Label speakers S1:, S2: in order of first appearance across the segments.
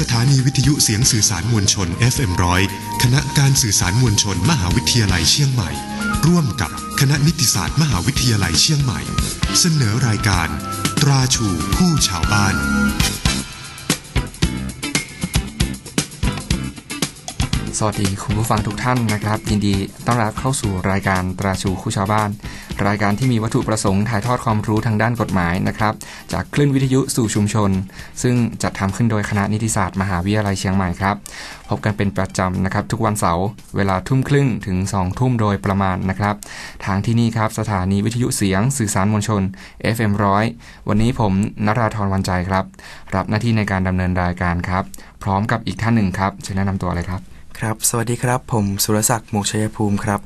S1: สถานีวิทยุเสียงสื่อสารมวลชน FM100 คณะการสื่อสารมวลชนมหาวิทยาลัยเชียงใหม่ ร่วมกับคณะนิติศาสตร์มหาวิทยาลัยเชียงใหม่ เสนอรายการ ตราชูผู้ชาวบ้าน
S2: สวัสดีคุณผู้ฟังทุกท่านนะครับ ยินดีต้อนรับเข้าสู่รายการตราชูคู่ชาวบ้าน รายการที่มีวัตถุประสงค์ถ่ายทอดความรู้ทางด้านกฎหมายนะครับ จากคลื่นวิทยุสู่ชุมชน ซึ่งจัดทำขึ้นโดยคณะนิติศาสตร์มหาวิทยาลัยเชียงใหม่ครับ พบกันเป็นประจำนะครับ ทุกวันเสาร์เวลาทุ่มครึ่งถึง2ทุ่มโดยประมาณนะครับ ทางที่นี่ครับสถานีวิทยุเสียง สื่อสารมวลชน FM100 วันนี้ผมนราธรวันใจครับ รับหน้าที่ในการดำเนินรายการครับ พร้อมกับอีกท่านหนึ่งครับเชิญแนะนำตัวเลยครับ
S3: ครับ สวัสดีครับ ผมสุรศักดิ์หมกชัยภูมิครับ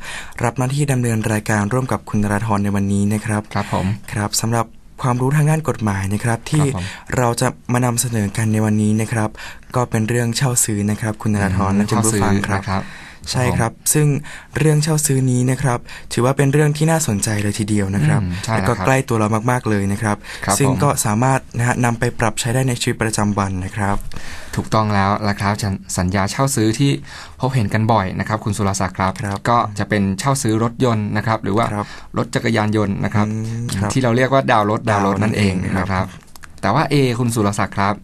S3: รับหน้าที่ดำเนินรายการร่วมกับคุณนราธรในวันนี้นะครับ
S2: ครับผม
S3: ครับสำหรับความรู้ทางด้านกฎหมายนะครับ ที่
S2: ครับผม
S3: เราจะมานำเสนอกันในวันนี้นะครับ ก็เป็นเรื่องเช่าซื้อนะครับ คุณนราธรและคุณผู้ฟังครับ
S2: นะครับ
S3: ใช่ครับ ซึ่งเรื่องเช่าซื้อนี้นะครับ ถือว่าเป็นเรื่องที่น่าสนใจเลยทีเดียวนะครับ
S2: อืมใช่
S3: และก็
S2: แล้วครับ
S3: ใกล้ตัวเรามากๆเลยนะครับ
S2: ครับ
S3: ซึ่ง
S2: ผม
S3: ก็สามารถนะฮะนำไปปรับใช้ได้ในชีวิตประจำวันนะครับ
S2: ถูกต้องแล้วละครับสัญสัญญาเช่าซื้อที่พบเห็นกันบ่อยนะครับ คุณสุรศักดิ์ครับ
S3: ครับ
S2: ก็จะเป็นเช่าซื้อรถยนต์นะครับ หรือว่า
S3: ครับ
S2: รถจักรยานยนต์นะครับ
S3: อืมครับ
S2: ที่เราเรียกว่าดาวน์รถดาวน์รถนั่นเอง
S3: ดาวน์นั่นเอง
S2: นะครับ แต่ว่า A คุณสุรศักดิ์ครับ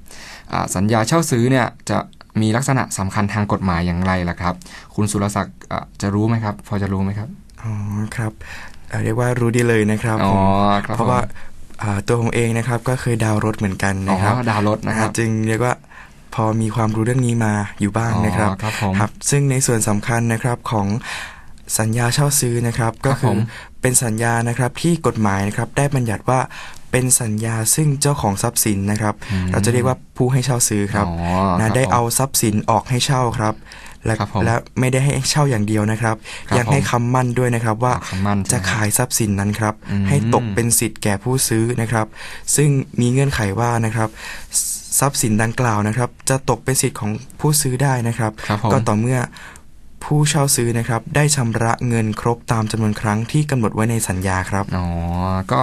S2: อ่าสัญญาเช่าซื้อเนี่ยจะ มีลักษณะสำคัญทางกฎหมายอย่างไรล่ะครับ คุณสุรศักดิ์อ่าจะรู้ไหมครับ พอจะรู้ไหมครับ
S3: อ๋อครับเอ่อเรียกว่ารู้ดีเลยนะครับ
S2: อ๋อ
S3: ผม
S2: ครับ
S3: เพราะว่าอ่าตัวผมเองนะครับก็เคยดาวน์รถเหมือนกัน
S2: อ๋อ
S3: นะครับ
S2: ดาวน์รถนะครับ
S3: จึงเรียกว่าพอมีความรู้เรื่องนี้มาอยู่บ้างนะครับ
S2: อ๋อครับผม
S3: ครับ ซึ่งในส่วนสำคัญนะครับของสัญญาเช่าซื้อนะครับ ก็
S2: ครับ
S3: คื
S2: ผ
S3: อ
S2: ม
S3: เป็นสัญญานะครับที่กฎหมายนะครับได้บัญญัติว่า เป็นสัญญาซึ่งเจ้าของทรัพย์สินนะครับ
S2: อืม
S3: เราจะเรียกว่าผู้ให้เช่าซื้อครับ
S2: อ๋อ
S3: นะครับได้
S2: ผม
S3: เอาทรัพย์สินออกให้เช่าครับและ
S2: ครับผม
S3: และไม่ได้ให้เช่าอย่างเดียวนะครับ
S2: ครับ
S3: ยังให้
S2: ผม
S3: คำมั่นด้วยนะครับว่า
S2: คำมั่น
S3: จะ
S2: ใช่ไหม
S3: ขายทรัพย์สินนั้นครับ
S2: อืม
S3: ให้ตกเป็นสิทธิ์แก่ผู้ซื้อนะครับ ซึ่งมีเงื่อนไขว่านะครับ ทรัพย์สินดังกล่าวนะครับ จะตกเป็นสิทธิ์ของผู้ซื้อได้นะครับ
S2: ครับผม
S3: ก็ต่อเมื่อผู้เช่าซื้อนะครับ ได้ชำระเงินครบตามจำนวนครั้งที่กำหนดไว้ในสัญญาครับ
S2: อ๋อก็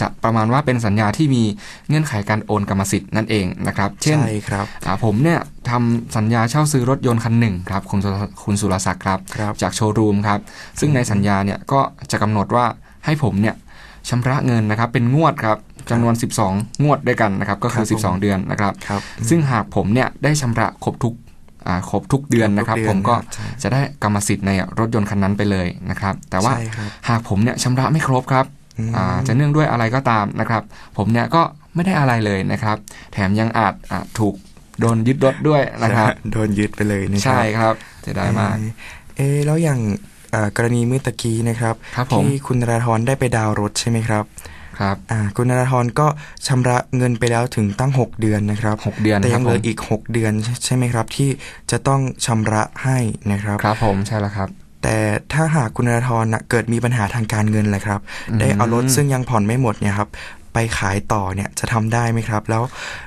S2: จะประมาณว่าเป็นสัญญาที่มีเงื่อนไขการโอนกรรมสิทธิ์นั่นเองนะครับ เช่น
S3: ใช่ครับ
S2: อ่าผมเนี่ยทำสัญญาเช่าซื้อรถยนต์คันหนึ่งครับคุณสุรคุณสุรศักดิ์ครับ
S3: ครับ
S2: จากโชว์รูมครับ ซึ่งในสัญญาเนี่ยก็จะกำหนดว่าให้ผมเนี่ยชำระเงินนะครับเป็นงวดครับจำนวน 12 งวดด้วยกันนะครับก็คือ
S3: ครับผม
S2: 12 เดือนนะครับ
S3: ครับ
S2: ซึ่งหากผมเนี่ยได้ชำระครบทุกอ่าครบทุกเดือนนะครับ
S3: ทุกเดื
S2: ผ
S3: อน
S2: มก็
S3: นะครับใช่
S2: จะได้กรรมสิทธิ์ในรถยนต์คันนั้นไปเลยนะครับ แต่ว่า
S3: ใช่ครับ
S2: หากผมเนี่ยชำระไม่ครบครับ
S3: อืม
S2: อ่า จะเนื่องด้วยอะไรก็ตามนะครับ ผมเนี่ยก็ไม่ได้อะไรเลยนะครับ แถมยังอาจอ่าถูกโดนยึดรถด้วยนะครับ
S3: โดนยึดไปเลยนะครับ
S2: ใช่ครับเสียดายมาก
S3: เอ่อเอะแล้วอย่างเอ่อกรณีเมื่อตะกี้นะครับ
S2: ครับผม
S3: ที่คุณนราธรได้ไปดาวน์รถใช่ไหมครับ
S2: ครับ
S3: อ่าคุณนราธรก็ชำระเงินไปแล้วถึงตั้ง 6 เดือนนะครับ
S2: หกเดือน
S3: แต่
S2: ค
S3: ยั
S2: รับ
S3: งเห
S2: ผ
S3: ลื
S2: ม
S3: ออีก 6 เดือนใช่ใช่ไหมครับ ที่จะต้องชำระให้นะครับ
S2: ครับผมใช่แล้วครับ
S3: แต่ถ้าหากคุณนราธรน่ะเกิดมีปัญหาทางการเงินแหละครับ
S2: อืม
S3: ได้เอารถซึ่งยังผ่อนไม่หมดเนี่ยครับไปขายต่อเนี่ยจะทำได้ไหมครับ แล้ว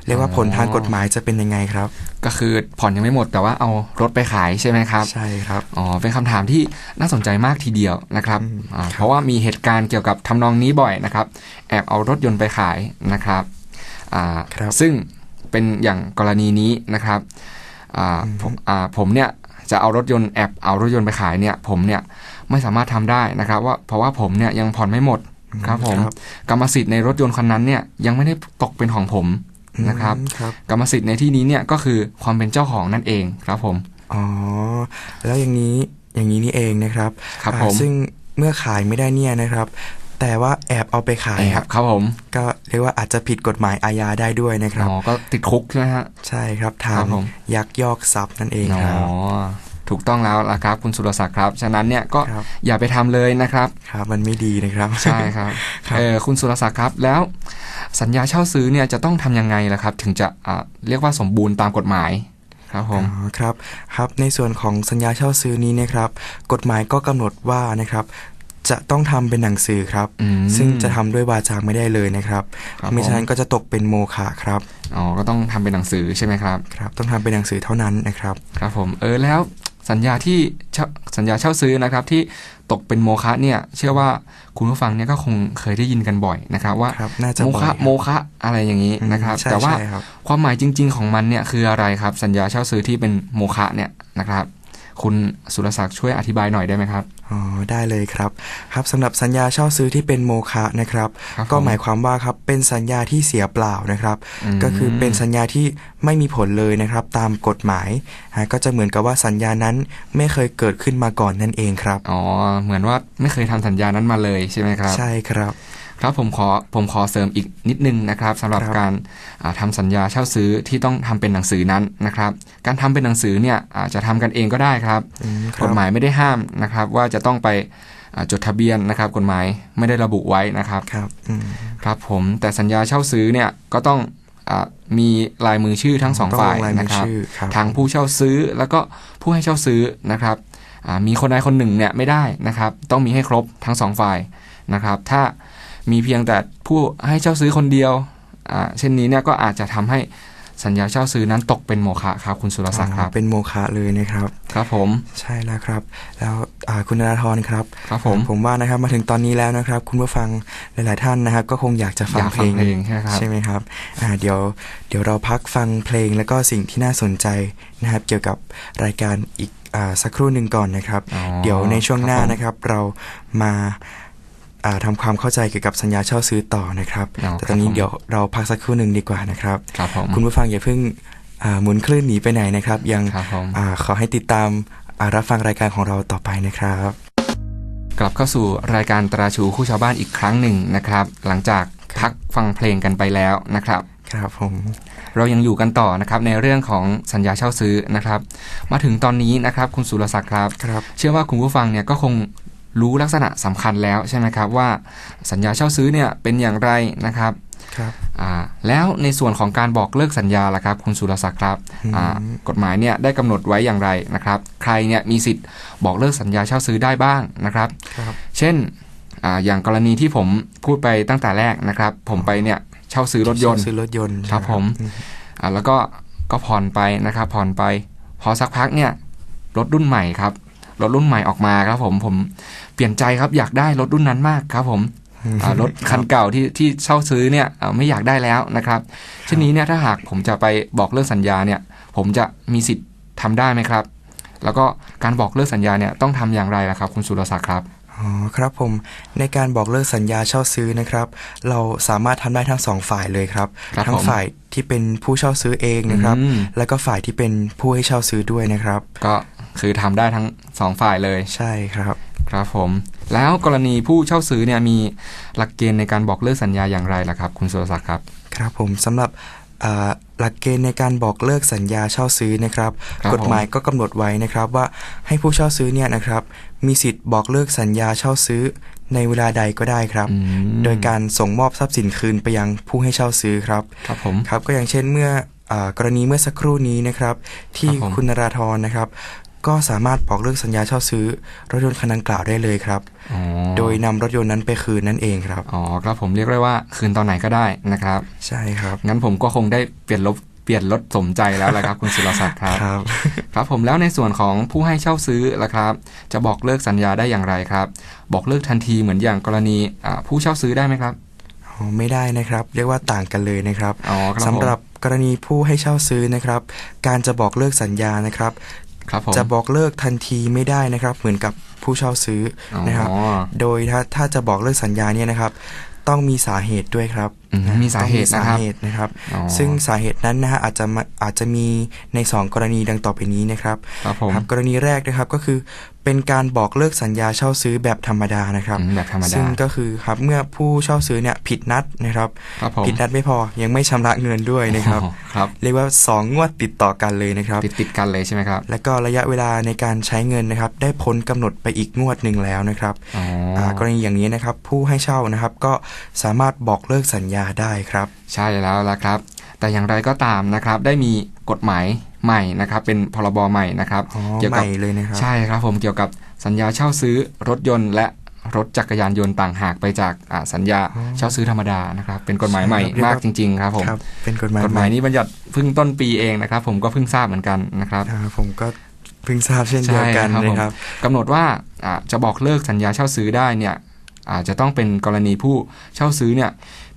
S3: เรียกว่า
S2: อ๋อ
S3: ผลทางกฎหมายจะเป็นยังไงครับ
S2: ก็คือผ่อนยังไม่หมดแต่ว่าเอารถไปขายใช่ไหมครับ
S3: ใช่ครับ
S2: อ๋อเป็นคำถามที่น่าสนใจมากทีเดียวนะครับ
S3: อืม
S2: อ่า
S3: ครับ
S2: เพราะว่ามีเหตุการณ์เกี่ยวกับทำนองนี้บ่อยนะครับ แอบเอารถยนต์ไปขายนะครับอ่า
S3: ครับ
S2: ซึ่งเป็นอย่างกรณีนี้นะครับอ่า
S3: อืม
S2: ผมอ่าผมเนี่ย จะเอารถยนต์แอบเอารถยนต์ไปขายเนี่ย ผมเนี่ยไม่สามารถทำได้นะครับ ว่าเพราะว่าผมเนี่ยยังผ่อนไม่หมดครับผมกรรมสิทธิ์ในรถยนต์คันนั้นเนี่ยยังไม่ได้ตกเป็นของผมนะครับ
S3: อืมครับ
S2: กรรมสิทธิ์ในที่นี้เนี่ยก็คือความเป็นเจ้าของนั่นเองครับผม
S3: อ๋อแล้วอย่างนี้อย่างนี้นี่เองนะครับ
S2: ครับ
S3: อ่า
S2: ผม
S3: ซึ่งเมื่อขายไม่ได้เนี่ยนะครับ แต่ว่าแอบเอาไปขาย
S2: แอ
S3: ครับบ
S2: ครับผม
S3: ก็เรียกว่าอาจจะผิดกฎหมายอาญาได้ด้วยนะครับ
S2: อ๋อก็ติดคุกใช่ไหมฮะ
S3: ใช่ครับ
S2: ครั
S3: ทาง
S2: บผม
S3: ยักยอกทรัพย์นั่นเอง
S2: อ๋อ
S3: ครับ
S2: ถูกต้องแล้วล่ะครับ คุณสุรศักดิ์ครับ ฉะนั้นเนี่ยก็
S3: ครับ
S2: อย่าไปทำเลยนะครับ
S3: ครับ มันไม่ดีนะครับ
S2: ใช่ครับ
S3: ครับ
S2: เออคุณสุรศักดิ์ครับ แล้วสัญญาเช่าซื้อเนี่ยจะต้องทำยังไงล่ะครับ ถึงจะอ่าเรียกว่าสมบูรณ์ตามกฎหมายครับผม
S3: อ๋อครับครับในส่วนของสัญญาเช่าซื้อนี้นะครับ กฎหมายก็กำหนดว่านะครับ จะต้องทำเป็นหนังสือครับ
S2: อืม
S3: ซึ่งจะทำด้วยวาจาไม่ได้เลยนะครับ
S2: ครับ
S3: ไม่
S2: ผม
S3: ฉะนั้นก็จะตกเป็นโมฆะครับ
S2: อ๋อก็ต้องทำเป็นหนังสือใช่ไหมครับ
S3: ครับ ต้องทำเป็นหนังสือเท่านั้นนะครับ
S2: ครับผมเออแล้วสัญญาที่เช่าสัญญาเช่าซื้อนะครับที่ตกเป็นโมฆะเนี่ย เชื่อว่าคุณผู้ฟังเนี่ยก็คงเคยได้ยินกันบ่อยนะครับ ว่า
S3: ครับน่าจะ
S2: โม
S3: บ่อย
S2: ฆะ
S3: ครับ
S2: โมฆะอะไรอย่างนี้นะครับ
S3: ใช่
S2: แต่ว่า
S3: ใช่ครับ
S2: ความหมายจริง ๆ ของมันเนี่ยคืออะไรครับ สัญญาเช่าซื้อที่เป็นโมฆะเนี่ยนะครับ คุณสุรศักดิ์ช่วยอธิบายหน่อยได้ไหมครับ
S3: อ๋อได้เลยครับ ครับสำหรับสัญญาเช่าซื้อที่เป็นโมฆะนะครับ
S2: ครับ
S3: ก็
S2: ผม
S3: หมายความว่าครับเป็นสัญญาที่เสียเปล่านะครับ
S2: ม
S3: ก็คือเป็นสัญญาที่ไม่มีผลเลยนะครับ ตามกฎหมายฮะก็จะเหมือนกับว่าสัญญานั้นไม่เคยเกิดขึ้นมาก่อนนั่นเองครับ
S2: อ๋อเหมือนว่าไม่เคยทำสัญญานั้นมาเลยใช่ไหมครับ
S3: ใช่ครับ
S2: ครับผมขอผมขอเสริมอีกนิดนึงนะครับสำหรับ
S3: ครับ
S2: การอ่าทำาสัญญาเช่าซื้อที่ต้องทำเป็นหนังสือนั้นนะครับ การทำเป็นหนังสือเนี่ยอาจจะทำกันเองก็ได้ครับ
S3: อืมค
S2: ก
S3: รับ
S2: ฎหมายไม่ได้ห้ามนะครับ ว่าจะต้องไปอ่าจดทะเบียนนะครับ กฎหมายไม่ได้ระบุไว้นะครับ
S3: ครับอืม
S2: ครับผมแต่สัญญาเช่าซื้อเนี่ยก็ต้องอามีลายมือชื่อทั้งสอง
S3: ต้อง
S2: ฝ่าย
S3: ลงลายมื
S2: นะ
S3: อ
S2: ครับ
S3: ชื่อครับ
S2: ทางผู้เช่าซื้อแล้วก็ผู้ให้เช่าซื้อนะครับอ่ามีคนใดคนหนึ่งเนี่ยไม่ได้นะครับ ต้องมีให้ครบทั้งสองฝ่ายนะครับ ถ้า มีเพียงแต่ผู้ให้เช่าซื้อคนเดียวอ่าเช่นนี้เนี่ยก็อาจจะทำให้สัญญาเช่าซื้อนั้นตกเป็นโมฆะครับ คุณสุรศักดิ์ครับ
S3: อ๋อเป็นโมฆะเลยนะครับ
S2: ครับผม
S3: ใช่แล้วครับ แล้วอ่าคุณนราธรครับ
S2: ครับผม
S3: ผมว่านะครับมาถึงตอนนี้แล้วนะครับ คุณผู้ฟังหลาย ๆ ท่านนะครับ ก็คงอยากจะฟั
S2: องยาก
S3: เพ
S2: ฟั
S3: ล
S2: ง
S3: ง
S2: เพลงใช่ไหมครับ
S3: ใช่ไหมครับอ่าเดี๋ยวเดี๋ยวเราพักฟังเพลงแล้วก็สิ่งที่น่าสนใจนะครับ เกี่ยวกับรายการอีกอ่าสักครู่หนึ่งก่อนนะครับ
S2: อ๋อ
S3: เดี๋ยวในช่วงหน้า
S2: ครับผม
S3: นะครับ เรามา อ่าทำความเข้าใจเกี่ยวกับสัญญาเช่าซื้อต่อนะครับ
S2: อ๋อ
S3: แต่ตอนนี้
S2: ครับผม
S3: เดี๋ยวเราพักสักครู่หนึ่งดีกว่านะครับ
S2: ครับผม
S3: คุณผู้ฟังอย่าเพิ่งอ่าหมุนคลื่นหนีไปไหนนะครับ ยัง
S2: ครับผม
S3: อาขอให้ติดตามอ่ารับฟังรายการของเราต่อไปนะครับ
S2: กลับเข้าสู่รายการตราชูคู่ชาวบ้านอีกครั้งหนึ่งนะครับ หลังจากพักฟังเพลงกันไปแล้วนะครับ
S3: ครับผม
S2: เรายังอยู่กันต่อนะครับในเรื่องของสัญญาเช่าซื้อนะครับ มาถึงตอนนี้นะครับ คุณสุรศักดิ์ครับ
S3: ครับ
S2: เชื่อว่าคุณผู้ฟังเนี่ยก็คง รู้ลักษณะสำคัญแล้วใช่ไหมครับว่าสัญญาเช่าซื้อเนี่ยเป็นอย่างไรนะครับ
S3: ครับ
S2: อ่าแล้วในส่วนของการบอกเลิกสัญญาล่ะครับ คุณสุรศักดิ์ครับ
S3: อืม
S2: อ่ากฎหมายเนี่ยได้กำหนดไว้อย่างไรนะครับ ใครเนี่ยมีสิทธิ์บอกเลิกสัญญาเช่าซื้อได้บ้างนะครับ
S3: ครับ
S2: เช่นอาอย่างกรณีที่ผมพูดไปตั้งแต่แรกนะครับ ผมไปเนี่ยเช่าซื้อรถยนต์
S3: ซื้อรถยนต์
S2: ครับ
S3: ใช่ไห
S2: ผม
S3: อื
S2: อ่าแล้วก็ก็ผ่อนไปนะครับผ่อนไป พอสักพักเนี่ยรถรุ่นใหม่ครับ รถรุ่นใหม่ออกมาครับผมผมเปลี่ยนใจครับอยากได้รถรุ่นนั้นมากครับผมอ่ารถคันเก่าที่ที่เช่าซื้อเนี่ยอ่าไม่อยากได้แล้วนะครับเช่นนี้เนี่ยถ้าหากผมจะไปบอกเลิกสัญญาเนี่ย ผมจะมีสิทธิ์ทำได้ไหมครับ แล้วก็การบอกเลิกสัญญาเนี่ยต้องทำอย่างไรล่ะครับ คุณสุรศักดิ์ครับ
S3: อ๋อครับผมในการบอกเลิกสัญญาเช่าซื้อนะครับ เราสามารถทำได้ทั้งสองฝ่ายเลยครับ
S2: ครับ
S3: ทั้ง
S2: ผม
S3: ฝ่ายที่เป็นผู้เช่าซื้อเองนะครับ
S2: อืม
S3: แล้วก็ฝ่ายที่เป็นผู้ให้เช่าซื้อด้วยนะครับ
S2: ก็ คือทำได้ทั้งสองฝ่ายเลย
S3: ใช่ครับ
S2: ครับผม แล้วกรณีผู้เช่าซื้อเนี่ยมีหลักเกณฑ์ในการบอกเลิกสัญญาอย่างไรล่ะครับ คุณสุรศักดิ์ครับ
S3: ครับผมสำหรับอ่าหลักเกณฑ์ในการบอกเลิกสัญญาเช่าซื้อนะครับ
S2: ครับ
S3: กฎหมายก็กำหนดไว้นะครับว่าให้ผู้เช่าซื้อเนี่ยนะครับมีสิทธิ์บอกเลิกสัญญาเช่าซื้อในเวลาใดก็ได้ครับ
S2: อืม
S3: โดยการส่งมอบทรัพย์สินคืนไปยังผู้ให้เช่าซื้อครับ
S2: ครับผม
S3: ครับก็อย่างเช่นเมื่ออากรณีเมื่อสักครู่นี้นะครับ ที่
S2: ครับผม
S3: คุณนราธรนะครับ ก็สามารถบอกเลิกสัญญาเช่าซื้อ รถยนต์คันดังกล่าวได้เลยครับ
S2: อ๋อ
S3: โดยนำรถยนต์นั้นไปคืนนั่นเองครับ
S2: อ๋อครับผมเรียกได้ว่าคืนตอนไหนก็ได้นะครับ
S3: ใช่ครับ
S2: งั้นผมก็คงได้เปลี่ยนรถเปลี่ยนรถสมใจแล้วแหละครับ คุณสุรศักดิ์ครับ
S3: ครับ
S2: ครับผมแล้วในส่วนของผู้ให้เช่าซื้อล่ะครับ จะบอกเลิกสัญญาได้อย่างไรครับ บอกเลิกทันทีเหมือนอย่างกรณีอ่าผู้เช่าซื้อได้ไหมครับ
S3: อ๋อไม่ได้นะครับ เรียกว่าต่างกันเลยนะครับ
S2: อ๋อครับผม
S3: สำหรับกรณีผู้ให้เช่าซื้อนะครับ การจะบอกเลิกสัญญานะครับ
S2: ครับผม
S3: จะบอกเลิกทันทีไม่ได้นะครับ เหมือนกับผู้เช่าซื้ออนะครับ
S2: อ๋อ
S3: โดยถ้าถ้าจะบอกเลิกสัญญาเนี่ยนะครับ ต้องมีสาเหตุด้วยครับ
S2: อืมมีสาเหตุ
S3: ต้อง
S2: นะครับ
S3: สาเหตุนะครับ
S2: อ๋อ
S3: ซึ่งสาเหตุนั้นนะฮะอาจจะมาอาจจะมีใน 2 กรณีดังต่อไปนี้นะครับ
S2: ครับผม
S3: ครับกรณีแรกนะครับก็คือ เป็นการบอกเลิกสัญญาเช่าซื้อแบบธรรมดานะครับ
S2: อืมแบบธรรมดา
S3: ซึ่งก็คือครับเมื่อผู้เช่าซื้อเนี่ยผิดนัดนะครับ
S2: ครับผม
S3: ผิดนัดไม่พอยังไม่ชำระเงินด้วยนะครับ
S2: อ๋อครับ
S3: เรียกว่า 2 งวดติดต่อกันเลยนะครับ
S2: ติดติดๆกันเลยใช่ไหมครับ
S3: และก็ระยะเวลาในการใช้เงินนะครับ ได้พ้นกำหนดไปอีกงวดหนึ่งแล้วนะครับ
S2: อ๋ออา
S3: กรณีอย่างนี้นะครับผู้ให้เช่านะครับก็สามารถบอกเลิกสัญญาได้ครับ
S2: ใช่แล้วละครับ แต่อย่างไรก็ตามนะครับได้มีกฎหมาย ใหม่นะครับเป็นพรบใหม่นะครับ
S3: อ๋อ
S2: เกี่ยว
S3: ให
S2: กับ
S3: ม่เลยนะครับ
S2: ใช่ครับผมเกี่ยวกับสัญญาเช่าซื้อรถยนต์ และรถจักรยานยนต์ต่างหากไปจากอ่าสัญญา
S3: อ๋อ
S2: เช่าซื้อธรรมดานะครับ เป็นกฎหมายใหม่
S3: ใช่ครับเรียกว่า
S2: มากจริง ๆ ครับผม
S3: ครับเป็นกฎหมาย
S2: กฎหมาย
S3: ในี้
S2: บัญญัติเพิ่งต้นปีเองนะครับ ผมก็เพิ่งทราบเหมือนกันนะครับ
S3: อ่าผมก็เพิ่งทราบเช่นเดียวกัน
S2: ใช่ครับ
S3: นะครับ
S2: กำหนดว่าอ่าจะบอกเลิกสัญญาเช่าซื้อได้เนี่ย อาจจะต้องเป็นกรณีผู้เช่าซื้อเนี่ย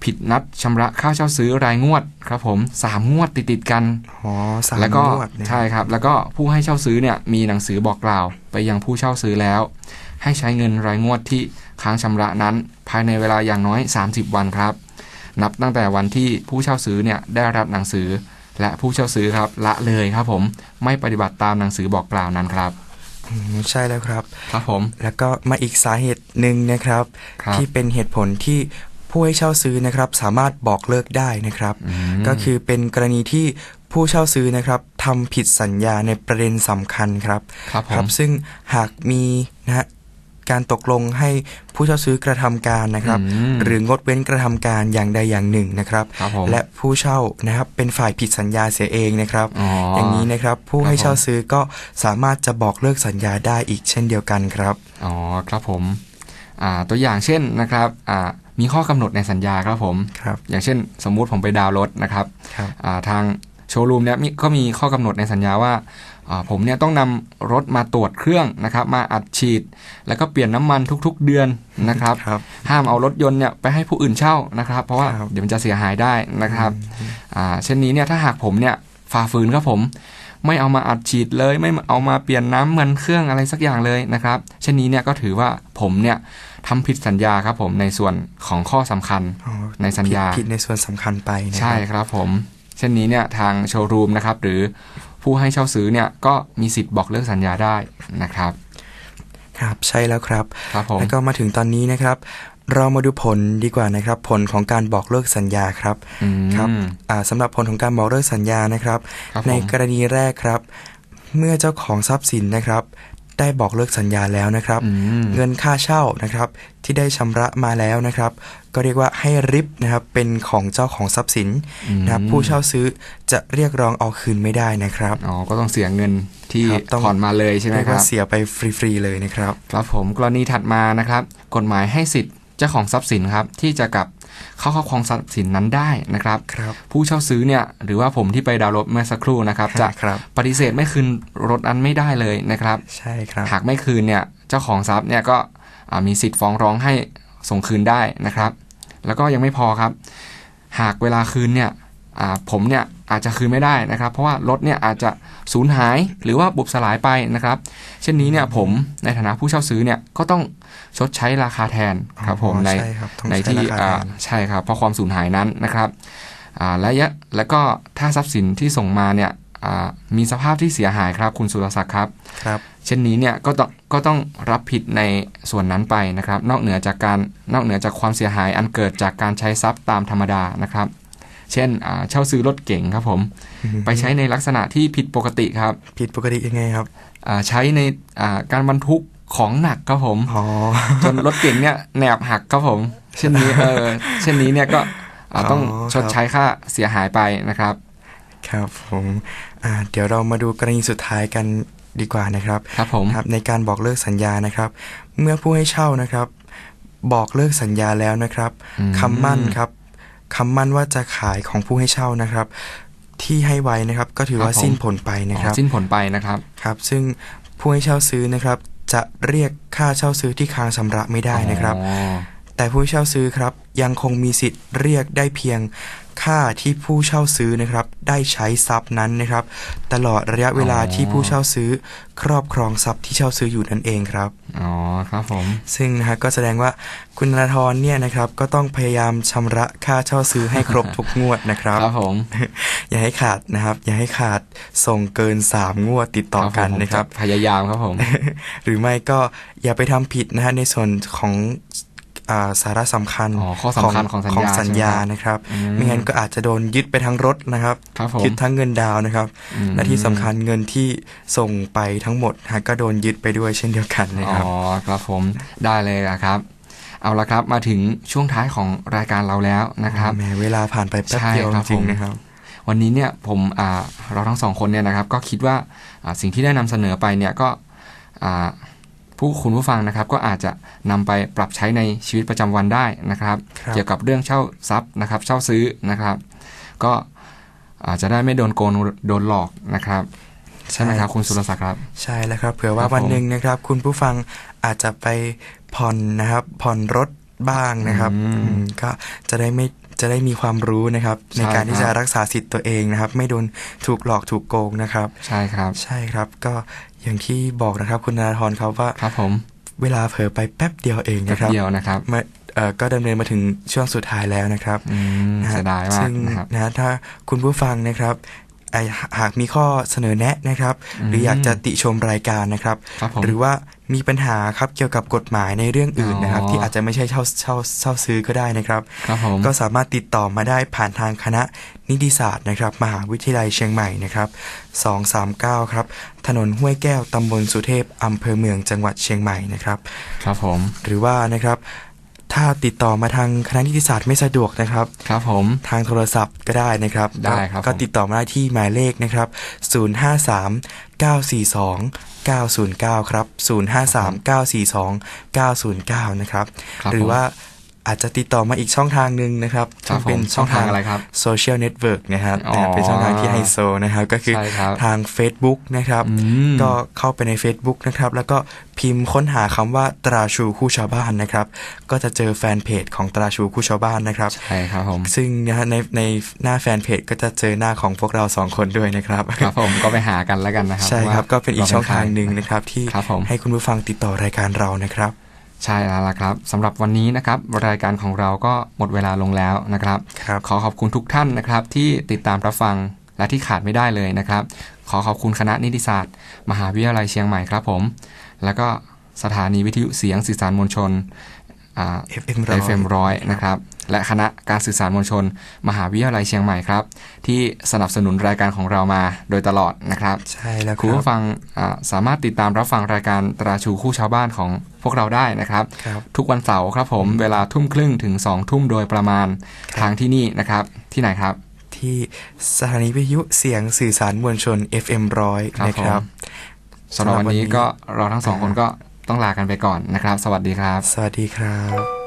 S2: ผิดนัดชำระค่าเช่าซื้อรายงวดครับผมสามงวดติดติดๆกัน
S3: อ๋อสาม
S2: แล้วก็
S3: งวดนะ
S2: ใช่ครับ แล้วก็ผู้ให้เช่าซื้อเนี่ยมีหนังสือบอกกล่าว ไปยังผู้เช่าซื้อแล้ว ให้ใช้เงินรายงวดที่ค้างชำระนั้น ภายในเวลาอย่างน้อย 30 วันครับ นับตั้งแต่วันที่ผู้เช่าซื้อเนี่ยได้รับหนังสือ และผู้เช่าซื้อครับละเลยครับผมไม่ปฏิบัติตามหนังสือบอกกล่าวนั้นครับ
S3: อืม ใช่แล้วครับ
S2: ครับผม
S3: แล้วก็มาอีกสาเหตุหนึ่งนะครับ
S2: ครับ
S3: ที่เป็นเหตุผลที่ผู้ให้เช่าซื้อนะครับ สามารถบอกเลิกได้นะครับ
S2: ม
S3: ก็คือเป็นกรณีที่ผู้เช่าซื้อนะครับทำผิดสัญญาในประเด็นสำคัญครับ
S2: ครับผ
S3: ครั
S2: ม
S3: บซึ่งหากมีนะฮะ การตกลงให้ผู้เช่าซื้อกระทำการนะครับ
S2: อืม
S3: หรืองดเว้นกระทำการอย่างใดอย่างหนึ่งนะครับ
S2: ครับผม
S3: และผู้เช่านะครับเป็นฝ่ายผิดสัญญาเสียเองนะครับ
S2: อ๋อ
S3: อ
S2: อย่าง
S3: นี้นะครับผู้
S2: ครับ
S3: ให้เช่า
S2: ผม
S3: ซื้อก็สามารถจะบอกเลิกสัญญาได้อีกเช่นเดียวกันครับ
S2: อ๋อครับผมอ่าตัวอย่างเช่นนะครับอ่ามีข้อกำหนดในสัญญาครับผม
S3: ครับ
S2: อย่างเช่น สมมุติผมไปดาวน์รถนะครับ
S3: ครับ
S2: อ่าทางโชว์รูมเนี่ยมีก็มีข้อกำหนดในสัญญาว่าอ่า ผมเนี่ยต้องนำรถมาตรวจเครื่องนะครับมาอัดฉีด แล้วก็เปลี่ยนน้ำมันทุกๆเดือนนะครับ
S3: ครับ
S2: ห้ามเอารถยนต์เนี่ยไปให้ผู้อื่นเช่านะครับ เพราะว่า
S3: ครับ
S2: เดี๋ยวมันจะเสียหายได้นะครับอ่าเช่นนี้เนี่ยถ้าหากผมเนี่ยฝ่าฝืนครับผม ไม่เอามาอัดฉีดเลย ไม่เอามาเปลี่ยนน้ำมันเครื่องอะไรสักอย่างเลยนะครับ เช่นนี้เนี่ยก็ถือว่าผมเนี่ยทำผิดสัญญาครับผมในส่วนของข้อสำคัญ
S3: อ๋อ
S2: ในสัญญา
S3: ผิดผิดในส่วนสำคัญไปนะ
S2: ใช่
S3: ครับ
S2: ครับผมเช่นนี้เนี่ยทางโชว์รูมนะครับหรือ ผู้ให้เช่าซื้อเนี่ยก็มีสิทธิ์บอกเลิกสัญญาได้นะครับ
S3: ครับใช่แล้วครับ
S2: ครับผม
S3: แล้วก็มาถึงตอนนี้นะครับ เรามาดูผลดีกว่านะครับ ผลของการบอกเลิกสัญญาครับ
S2: อืม
S3: ครับอ่าสำหรับผลของการบอกเลิกสัญญานะครับ
S2: ครับ
S3: ใน
S2: ผม
S3: กรณีแรกครับ เมื่อเจ้าของทรัพย์สินนะครับ ได้บอกเลิกสัญญาแล้วนะครับ
S2: อืม
S3: เงินค่าเช่านะครับที่ได้ชำระมาแล้วนะครับ ก็เรียกว่าให้ริบนะครับเป็นของเจ้าของทรัพย์สินนะครับ
S2: อืม
S3: ผู้เช่าซื้อจะเรียกร้องเอาคืนไม่ได้นะครับ
S2: อ๋อก็ต้องเสียเงินที่
S3: ครับต้อง
S2: ผ่อนมาเลยใช่ไหม
S3: เรียก
S2: ครั
S3: ว่า
S2: บ
S3: เสียไปฟรีๆเลยนะครับ
S2: ครับผมกรณีถัดมานะครับ กฎหมายให้สิทธิ์เจ้าของทรัพย์สินครับที่จะกลับเข้าครอบครองทรัพย์สินนั้นได้นะครับ
S3: ครับ
S2: ผู้เช่าซื้อเนี่ยหรือว่าผมที่ไปดาวน์รถเมื่อสักครู่นะครับจะ
S3: ครับ
S2: ปฏิเสธไม่คืนรถนั้นไม่ได้เลยนะครับ
S3: ใช่ครับ
S2: หากไม่คืนเนี่ยเจ้าของทรัพย์เนี่ยก็อ่ามีสิทธิ์ฟ้องร้องให้ส่งคืนได้นะครับ แล้วก็ยังไม่พอครับ หากเวลาคืนเนี่ยอ่าผมเนี่ยอาจจะคืนไม่ได้นะครับ เพราะว่ารถเนี่ยอาจจะสูญหายหรือว่าบุบสลายไปนะครับ เช่นนี้เนี่ยผมในฐานะผู้เช่าซื้อเนี่ยก็ต้อง ชดใช้ราคาแทนครับผม
S3: อ๋อ
S2: ใน
S3: ใช่ครับต้อง
S2: ใน
S3: ใช้
S2: ที่
S3: ราคา
S2: อ่า
S3: แทน
S2: ใช่ครับเพราะความสูญหายนั้นนะครับอ่าและยะแล้วก็ถ้าทรัพย์สินที่ส่งมาเนี่ยอ่ามีสภาพที่เสียหายครับ คุณสุรศักดิ์ครับ
S3: ครับ
S2: เช่นนี้เนี่ยก็ต้องก็ต้องรับผิดในส่วนนั้นไปนะครับ นอกเหนือจากการนอกเหนือจากความเสียหายอันเกิดจากการใช้ทรัพย์ตามธรรมดานะครับ เช่นอ่าเช่าซื้อรถเก๋งครับผม ไปใช้ในลักษณะที่ผิดปกติครับ
S3: ผิดปกติยังไงครับ
S2: อ่าใช้ในอ่าการบรรทุก ของหนักครับผม
S3: อ๋อ
S2: จนรถเก๋งเนี่ยแหนบหักครับผม เช่นนี้เออเช่นนี้เนี่ยก็อ่าต้อง
S3: อ๋อ
S2: ชดใช้ค่าเสียหายไปนะครับ
S3: ครับผมอ่าเดี๋ยวเรามาดูกรณีสุดท้ายกันดีกว่านะครับ
S2: ครับผม
S3: ครับในการบอกเลิกสัญญานะครับ เมื่อผู้ให้เช่านะครับ บอกเลิกสัญญาแล้วนะครับ
S2: อืม
S3: คำมั่นครับคำมั่นว่าจะขายของผู้ให้เช่านะครับที่ให้ไว้นะครับก็ถือว่า
S2: ครับผม
S3: สิ้นผลไปนะ
S2: อ๋
S3: ครับ
S2: อสิ้นผลไปนะครับ
S3: ครับ ซึ่งผู้ให้เช่าซื้อนะครับ จะเรียกค่าเช่าซื้อที่ค้างชำระไม่ได้นะครับ
S2: อ๋อ
S3: แต่ผู้เช่าซื้อครับยังคงมีสิทธิ์เรียกได้เพียงค่าที่ผู้เช่าซื้อนะครับ ได้ใช้ทรัพย์นั้นนะครับ ตลอดระยะเวลาที่ผู้เช่าซื้อ ครอบครองทรัพย์ที่เช่าซื้ออยู่นั่นเองครับ
S2: อ๋อครับผม
S3: ซึ่งนะฮะก็แสดงว่าคุณธนาธรเนี่ยนะครับก็ต้องพยายามชำระค่าเช่าซื้อให้ครบทุกงวดนะครับ
S2: ครับผม
S3: อย่าให้ขาดนะครับ อย่าให้ขาดส่งเกิน 3 งวดติดต่อกัน
S2: ผม
S3: นะครับ
S2: จพยายามครับผม
S3: หรือไม่ก็อย่าไปทำผิดนะฮะในส่วนของอ่า สาระสำคัญ
S2: อ๋อข้อสำคัญของสัญญา
S3: ของสัญญา
S2: ใช่ไหมครับ
S3: นะครับ
S2: อืม
S3: ไม่งั้นก็อาจจะโดนยึดไปทั้งรถนะครับ
S2: ครับผม
S3: ยึดทั้งเงินดาวน์นะครับ
S2: อืม
S3: และที่สำคัญเงินที่ส่งไปทั้งหมดฮะก็โดนยึดไปด้วยเช่นเดียวกันนะครับ
S2: อ๋อครับผมได้เลยนะครับเอาละครับมาถึงช่วงท้ายของรายการเราแล้วนะครับ
S3: แหมเวลาผ่านไปแป๊บ
S2: ใช่
S3: เดียว
S2: ครับ
S3: จริง
S2: ผม
S3: ๆนะครับ
S2: วันนี้เนี่ยผมอ่าเราทั้งสองคนเนี่ยนะครับ ก็คิดว่าอ่าสิ่งที่ได้นำเสนอไปเนี่ยก็อ่า ผู้คุณผู้ฟังนะครับก็อาจจะนำไปปรับใช้ในชีวิตประจำวันได้นะครับ
S3: ครับ
S2: เกี่ยวกับเรื่องเช่าทรัพย์นะครับ เช่าซื้อนะครับ ก็อาจจะได้ไม่โดนโกงโดนหลอกนะครับใช่ไหมครับ คุณสุรศักดิ์ครับ
S3: ใช่แล้วครับเผื่อว่า
S2: ครับผม
S3: วันหนึ่งนะครับ คุณผู้ฟังอาจจะไปผ่อนนะครับ ผ่อนรถบ้างนะครับ
S2: อืม
S3: อืมก็จะได้ไม่ จะได้มีความรู้นะครับ
S2: ใช่
S3: ในการที่
S2: ครั
S3: จะ
S2: บ
S3: รักษาสิทธิ์ตัวเองนะครับ ไม่โดนถูกหลอกถูกโกงนะครับ
S2: ใช่ครับ
S3: ใช่ครับ ก็อย่างที่บอกนะครับ คุณนาธรครับว่า
S2: ครับผม
S3: เวลาเผลอไปแป๊บเดียวเอง
S2: แป๊
S3: นะ
S2: บ
S3: ครับ
S2: เดียวนะครับ
S3: เมื่อเอ่อก็ดำเนินมาถึงช่วงสุดท้ายแล้วนะครับ
S2: อืม
S3: นะฮะ
S2: เสียดายมาก
S3: ซึ่ง
S2: นะครับ
S3: นะฮะถ้าคุณผู้ฟังนะครับไอ หากมีข้อเสนอแนะนะครับ
S2: อืม
S3: หรืออยากจะติชมรายการนะครับ
S2: ครับผม
S3: หรือว่ามีปัญหาครับเกี่ยวกับกฎหมายในเรื่องอื่นนะครับ
S2: อ๋อ
S3: ที่อาจจะไม่ใช่เช่าเช่าเช่าซื้อก็ได้นะครับ
S2: ครับผม
S3: ก็สามารถติดต่อมาได้ผ่านทางคณะนิติศาสตร์นะครับ มหาวิทยาลัยเชียงใหม่นะครับ 239 ครับ ถนนห้วยแก้วตำบลสุเทพอำเภอเมืองจังหวัดเชียงใหม่นะครับ
S2: ครับผม
S3: หรือว่านะครับ ถ้าติดต่อมาทางคณะนิติศาสตร์ไม่สะดวกนะครับ
S2: ครับผม
S3: ทางโทรศัพท์ก็ได้นะครับ
S2: ได้ครับ
S3: ก็
S2: ผม
S3: ติดต่อมาได้ที่หมายเลขนะครับ 053 942 909 ครับ 053 942 909 นะครับ
S2: ครับ
S3: หรือ
S2: ผม
S3: ว่า อาจจะติดต่อมาอีกช่องทางหนึ่งนะครับ
S2: ครับ
S3: ซึ่งเป็น
S2: ผม
S3: ช่องทาง
S2: ช่องทางอะไรครับ
S3: โซเชียลเน็ตเวิร์กนะครับ
S2: อ๋อ
S3: นะเป็นช่องทางที่ไฮโซนะครับก็คือ
S2: ใช่ครับ
S3: ทาง Facebook นะครับ
S2: อืม
S3: ก็เข้าไปใน Facebook นะครับแล้วก็พิมพ์ค้นหาคำว่าตราชูคู่ชาวบ้านนะครับ ก็จะเจอแฟนเพจของตราชูคู่ชาวบ้านนะครับ
S2: ใช่ครับผม
S3: ซึ่งนะฮะในในหน้าแฟนเพจก็จะเจอหน้าของพวกเราสองคนด้วยนะครับ
S2: ครับผมก็ไปหากันแล้วกันนะครับ
S3: ใช่ครับ
S2: ว่า
S3: ก็เป็นอีก
S2: ร
S3: ช่องทาง
S2: ใคร
S3: หนึ่งนะครับที่
S2: ครับผม
S3: ให้คุณผู้ฟังติดต่อรายการเรานะครับ
S2: ใช่แล้วล่ะครับสำหรับวันนี้นะครับรายการของเราก็หมดเวลาลงแล้วนะครับ
S3: ครับ
S2: ขอขอบคุณทุกท่านนะครับ ที่ติดตามรับฟังและที่ขาดไม่ได้เลยนะครับ ขอขอบคุณคณะนิติศาสตร์ มหาวิทยาลัยเชียงใหม่ครับผม แล้วก็สถานีวิทยุเสียงสื่อสารมวลชนอ่า
S3: FM ร้อย
S2: FM ร้อยนะครับและคณะการสื่อสารมวลชน มหาวิทยาลัยเชียงใหม่ครับ ที่สนับสนุนรายการของเรามาโดยตลอดนะครับ
S3: ใช่แล้วค
S2: คุณ
S3: รับ
S2: ผู้ฟังอ่าสามารถติดตามรับฟังรายการตราชูคู่ชาวบ้านของพวกเราได้นะครับ
S3: ครับ
S2: ทุกวันเสาร์ครับผมเวลาทุ่มครึ่งถึง2องทุ่มโดยประมาณ
S3: ครับ
S2: ทางที่นี่นะครับ ที่ไหนครับ
S3: ที่สถานีวิทยุเสียงสื่อสารมวลชน FM ร้อย
S2: ครับ
S3: นะครับ
S2: ผมสำหรับวันนี้ก็เราทั้งสองคนก็ ต้องลากันไปก่อนนะครับ สวัสดีครับ
S3: สวัสดีครับ